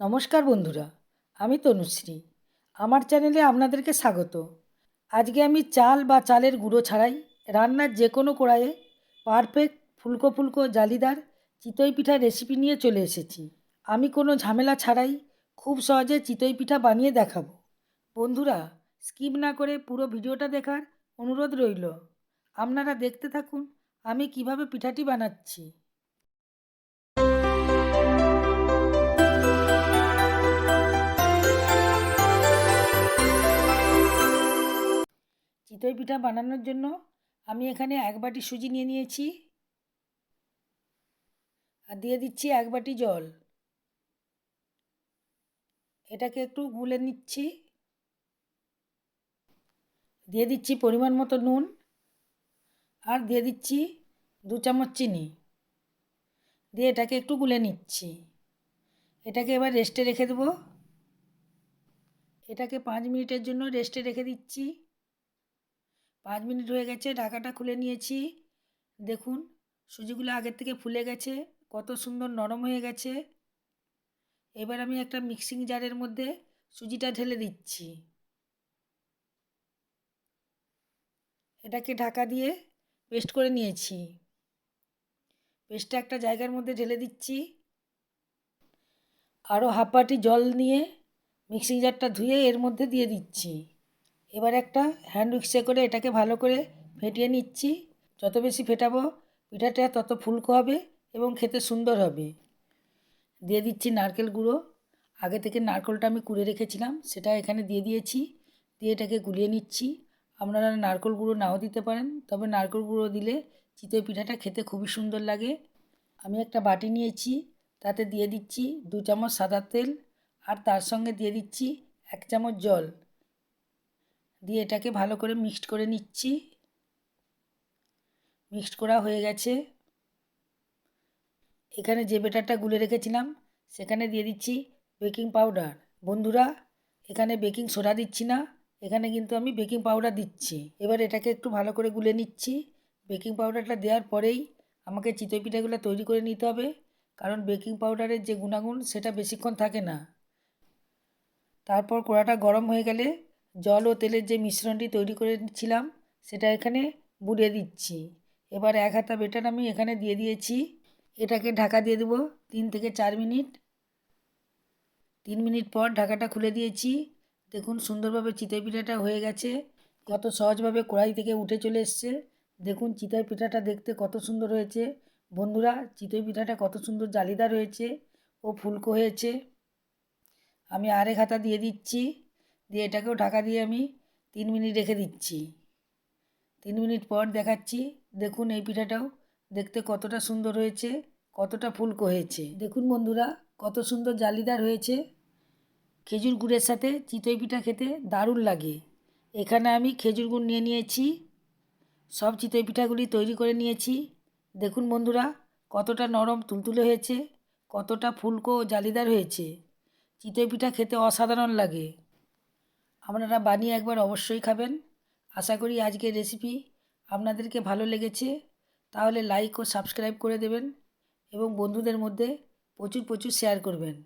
নমস্কার বন্ধুরা, আমি তনুশ্রী। আমার চ্যানেলে আপনাদেরকে স্বাগত। আজকে আমি চাল বা চালের গুঁড়ো ছাড়াই রান্নার যে কোনো কড়াইয়ে পারফেক্ট ফুলকো ফুলকো জালিদার চিতই পিঠার রেসিপি নিয়ে চলে এসেছি। আমি কোনো ঝামেলা ছাড়াই খুব সহজে চিতই পিঠা বানিয়ে দেখাবো। বন্ধুরা, স্কিপ না করে পুরো ভিডিওটা দেখার অনুরোধ রইল। আপনারা দেখতে থাকুন আমি কীভাবে পিঠাটি বানাচ্ছি। চিতই পিঠা বানানোর জন্য আমি এখানে এক বাটি সুজি নিয়ে নিয়েছি। আর দিয়ে দিচ্ছি এক বাটি জল। এটাকে একটু গুলে নিচ্ছি। দিয়ে দিচ্ছি পরিমাণ মতো নুন। আর দিয়ে দিচ্ছি দু চামচ চিনি। দিয়ে এটাকে একটু গুলে নিচ্ছি। এটাকে এবার রেস্টে রেখে দেবো। এটাকে পাঁচ মিনিটের জন্য রেস্টে রেখে দিচ্ছি। পাঁচ মিনিট হয়ে গেছে, ঢাকাটা খুলে নিয়েছি। দেখুন, সুজিগুলো আগের থেকে ফুলে গেছে, কত সুন্দর নরম হয়ে গেছে। এবার আমি একটা মিক্সিং জারের মধ্যে সুজিটা ঢেলে দিচ্ছি। এটাকে ঢাকা দিয়ে পেস্ট করে নিয়েছি। পেস্টটা একটা জায়গার মধ্যে ঢেলে দিচ্ছি। আরও হাফ বাটি জল নিয়ে মিক্সিং জারটা ধুয়ে এর মধ্যে দিয়ে দিচ্ছি। এবার একটা হ্যান্ড উইক্সে করে এটাকে ভালো করে ফেটিয়ে নিচ্ছি। যত বেশি ফেটাবো, পিঠাটা তত ফুলকো হবে এবং খেতে সুন্দর হবে। দিয়ে দিচ্ছি নারকেল গুঁড়ো। আগে থেকে নারকেলটা আমি কুড়ে রেখেছিলাম, সেটা এখানে দিয়ে দিয়েছি। দিয়ে এটাকে গুলিয়ে নিচ্ছি। আপনারা নারকেল গুঁড়ো নাও দিতে পারেন, তবে নারকেল গুঁড়ো দিলে চিতই পিঠাটা খেতে খুবই সুন্দর লাগে। আমি একটা বাটি নিয়েছি, তাতে দিয়ে দিচ্ছি দু চামচ সাদা তেল, আর তার সঙ্গে দিয়ে দিচ্ছি এক চামচ জল। দিয়ে এটাকে ভালো করে মিক্সড করে নিচ্ছি। মিক্সড করা হয়ে গেছে। এখানে যে বেটারটা গুলে রেখেছিলাম, সেখানে দিয়ে দিচ্ছি বেকিং পাউডার। বন্ধুরা, এখানে বেকিং সোডা দিচ্ছি না, এখানে কিন্তু আমি বেকিং পাউডার দিচ্ছি। এবার এটাকে একটু ভালো করে গুলে নিচ্ছি। বেকিং পাউডারটা দেওয়ার পরেই আমাকে চিতই পিঠাগুলো তৈরি করে নিতে হবে, কারণ বেকিং পাউডারের যে গুণাগুণ, সেটা বেশিক্ষণ থাকে না। তারপর কড়াটা গরম হয়ে গেলে জল ও তেলের যে মিশ্রণটি তৈরি করেছিলাম, সেটা এখানে বুলিয়ে দিচ্ছি। এবার এক হাতা বেটার আমি এখানে দিয়ে দিয়েছি। এটাকে ঢাকা দিয়ে দেবো তিন থেকে চার মিনিট। তিন মিনিট পর ঢাকাটা খুলে দিয়েছি। দেখুন সুন্দরভাবে চিতই পিঠাটা হয়ে গেছে। কত সহজভাবে কড়াই থেকে উঠে চলে এসছে। দেখুন চিতই পিঠাটা দেখতে কত সুন্দর হয়েছে। বন্ধুরা, চিতই পিঠাটা কত সুন্দর জালিদার হয়েছে ও ফুলকো হয়েছে। আমি আরেক হাতা দিয়ে দিচ্ছি। দিয়ে এটাকেও ঢাকা দিয়ে আমি তিন মিনিট রেখে দিচ্ছি। তিন মিনিট পর দেখাচ্ছি, দেখুন এই পিঠাটাও দেখতে কতটা সুন্দর হয়েছে, কতটা ফুলকো হয়েছে। দেখুন বন্ধুরা, কত সুন্দর জালিদার হয়েছে। খেজুর গুড়ের সাথে চিতই পিঠা খেতে দারুণ লাগে। এখানে আমি খেজুর গুড় নিয়ে নিয়েছি, সব চিতই পিঠাগুলি তৈরি করে নিয়েছি। দেখুন বন্ধুরা, কতটা নরম তুলতুলে হয়েছে, কতটা ফুলকো জালিদার হয়েছে। চিতই পিঠা খেতে অসাধারণ লাগে। আপনারা বানিয়ে একবার অবশ্যই খাবেন। আশা করি আজকের রেসিপি আপনাদেরকে ভালো লেগেছে। তাহলে লাইক ও সাবস্ক্রাইব করে দেবেন এবং বন্ধুদের মধ্যে প্রচুর প্রচুর শেয়ার করবেন।